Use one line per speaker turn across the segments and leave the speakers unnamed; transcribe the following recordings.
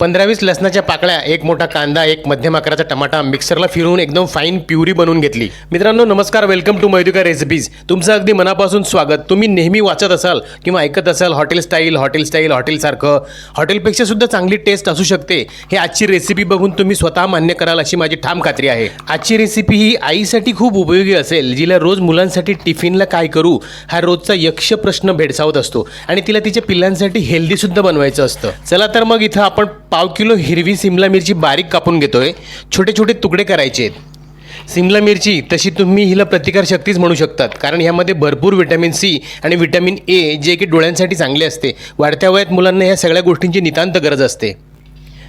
पंधरा वीस लसणाच्या पाकळ्या एक मोठा कांदा एक मध्यम आकाराचा टमाटा मिक्सरला फिरवून एकदम फाईन प्युरी बनवून घेतली. मित्रांनो नमस्कार वेलकम टू मैदुका रेसिपीज तुमचं अगदी मनापासून स्वागत. तुम्ही नेहमी वाचत असाल किंवा ऐकत असाल हॉटेल स्टाईल हॉटेल स्टाईल हॉटेलसारखं हॉटेलपेक्षा सुद्धा चांगली टेस्ट असू शकते. हे आजची रेसिपी बघून तुम्ही स्वतः मान्य कराल अशी माझी ठाम खात्री आहे. आजची रेसिपी ही आईसाठी खूप उपयोगी असेल जिला रोज मुलांसाठी टिफिनला काय करू हा रोजचा यक्ष प्रश्न भेडसावत असतो. आणि तिला तिच्या पिल्लांसाठी हेल्दीसुद्धा बनवायचं असतं. चला तर मग इथं आपण पाव किलो हिरवी सिमला मिरची बारीक कापून घेतो आहे छोटे छोटे तुकडे करायचे आहेत. सिमला मिरची तशी तुम्ही हिला प्रतिकारशक्तीच म्हणू शकतात. कारण ह्यामध्ये भरपूर विटॅमिन सी आणि विटॅमिन ए जे की डोळ्यांसाठी चांगले असते. वाढत्या वयात मुलांना ह्या सगळ्या गोष्टींची नितांत गरज असते.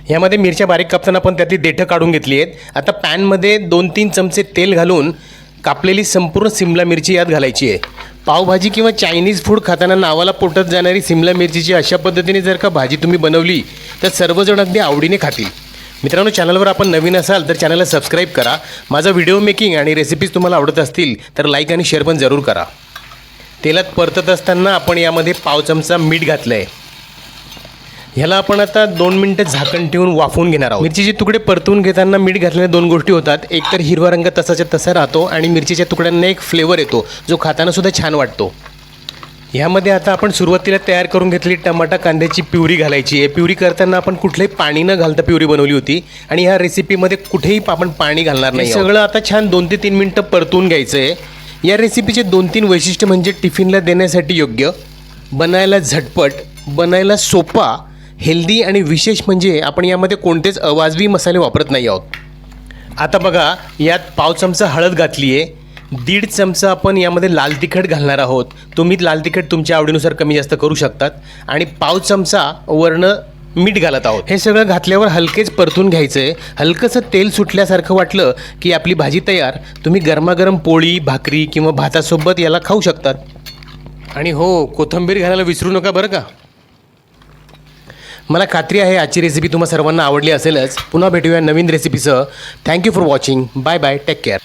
ह्यामध्ये मिरच्या बारीक कापताना पण त्यातली देठं काढून घेतली आहेत. आता पॅनमध्ये दोन तीन चमचे तेल घालून कापलेली संपूर्ण सिमला मिरची यात घालायची आहे. पावभाजी किंवा चायनीज फूड खाताना नावाला पोटत जाणारी सिमला मिरचीची अशा पद्धतीने जर का भाजी तुम्ही बनवली तर सर्वजण अगदी आवडीने खातील. मित्रांनो चॅनलवर आपण नवीन असाल तर चॅनलला सबस्क्राईब करा. माझा व्हिडिओ मेकिंग आणि रेसिपीज तुम्हाला आवडत असतील तर लाईक आणि शेअर पण जरूर करा. तेलात परतत असताना आपण यामध्ये पाव चमचा मीठ घातलं आहे ह्याला आपण आता दोन मिनटं झाकण ठेवून वाफवून घेणार आहोत. मिरचीचे तुकडे परतून घेताना मीठ घातलेल्या दोन गोष्टी होतात. एक तर हिरवा रंग तसाच्या तसा राहतो आणि मिरचीच्या तुकड्यांना एक फ्लेवर येतो जो खाताना सुद्धा छान वाटतो. ह्यामध्ये आता आपण सुरुवातीला तयार करून घेतलेली टमाटा कांद्याची प्युरी घालायची. आहे प्युरी करताना आपण कुठलंही पाणी न घालता प्युरी बनवली होती. आणि ह्या रेसिपीमध्ये कुठेही आपण पाणी घालणार नाही सगळं आता छान दोन ते तीन मिनटं परतून घ्यायचं आहे या रेसिपीचे दोन तीन वैशिष्ट्य म्हणजे टिफिनला देण्यासाठी योग्य बनायला झटपट बनायला सोपा हेल्दी आणि विशेष म्हणजे आपण यामध्ये कोणतेच अवाजवी मसाले वापरत नाही आहोत. आता बघा यात पाव चमचा हळद घातली आहे दीड चमचा आपण यामध्ये लाल तिखट घालणार आहोत. तुम्ही लाल तिखट तुमच्या आवडीनुसार कमी जास्त करू शकतात. आणि पाव चमचा वर्ण मीठ घालत आहोत. हे सगळं घातल्यावर हलकेच परतून घ्यायचं. आहे हलकंसं तेल सुटल्यासारखं वाटलं की आपली भाजी तयार. तुम्ही गरमागरम पोळी भाकरी किंवा भातासोबत याला खाऊ शकतात. आणि हो कोथंबीर घालायला विसरू नका बरं का? मला खात्री आहे आजची रेसिपी तुम्हा सर्वांना आवडली असेलच. पुन्हा भेटूया नवीन रेसिपीसह thank you for watching bye bye take care